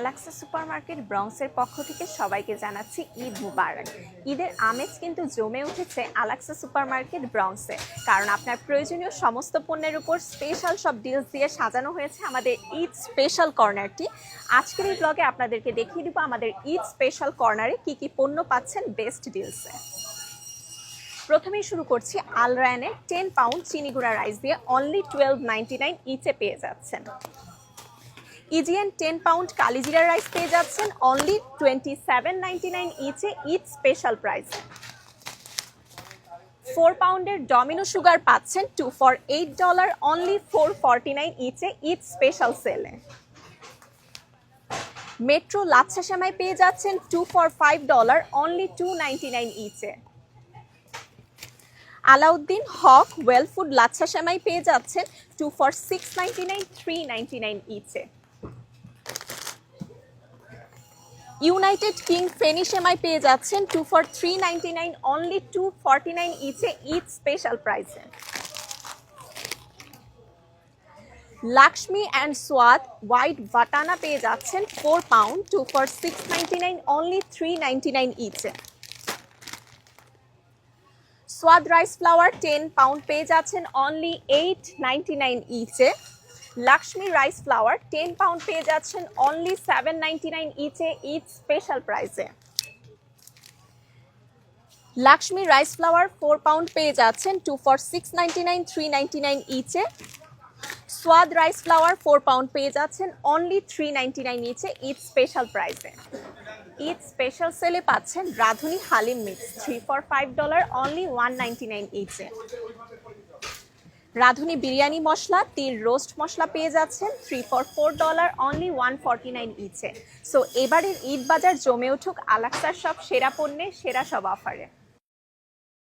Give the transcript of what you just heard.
আলাক্সা super market ব্রংসের পক্ষ থেকে সবাইকে জানাচ্ছি ঈদ মুবারক। ঈদের আমেজ কিন্তু জমে উঠেছে আলাক্সা সুপার মার্কেট ব্রংসে। কারণ আপনার প্রয়োজনীয় সমস্ত পণ্যের উপর স্পেশাল সব ডিলস দিয়ে সাজানো হয়েছে আমাদের ঈদ স্পেশাল কর্নারটি আজকের এই ব্লগে আপনাদেরকে দেখিয়ে দিব আমাদের ঈদ স্পেশাল কর্নারে কি কি পণ্য পাচ্ছেন বেস্ট ডিলসে প্রথমেই শুরু করছি আলরায়নের টেন পাউন্ড চিনিগুড়া রাইস দিয়ে অনলি টুয়েলভ নাইনটি নাইন ইচে পেয়ে যাচ্ছেন। ইজিএন টেন পাউন্ড কালিজিরা রাইস পেয়ে যাচ্ছেন। Only twenty seven ninety nine ইচে each special প্রাইসে ফোর পাউন্ডের ডমিনো সুগার পাচ্ছেন two for eight dollar only four forty nine ইচে each special সেলে মেট্রো লাচ্ছা সেমাই পেয়ে যাচ্ছেন two for five dollar only two ninety nine ইচে Alauddin Haque well food lachha সেমাই পেয়ে যাচ্ছেন two for six ninety nine three ninety nine ইচে United King Feni সেমাই পেয়ে যাচ্ছেন two for three ninety nine only two forty nine ইচে each special প্রাইসে Laxmi and Swad white বাটানা পেয়ে যাচ্ছেন four pound two for six ninety nine only three ninety nine ইচে Swad rice flour ten pound পেয়ে যাচ্ছেন only eight ninety nine ইচে Laxmi rice flour ten pound পেয়ে যাচ্ছেন only seven ninety nine ইচে each special প্রাইসে Laxmi rice flour four pound পেয়ে যাচ্ছেন two for six ninety nine three ninety nine ইচে Swad rice flour four pound পেয়ে যাচ্ছেন only three ninety nine ইচে each special প্রাইসে ঈদ স্পেশাল সেলে পাচ্ছেন Radhuni haleem mix three for five dollar only one ninety nine ইচে Radhuni biryani masala, তিল roast masala পেয়ে যাচ্ছেন three for four dollar only one forty nine ইচে so এবারের ঈদ বাজার জমে উঠুক আলাক্সার সব সেরা পণ্যে, সেরা সব অফারে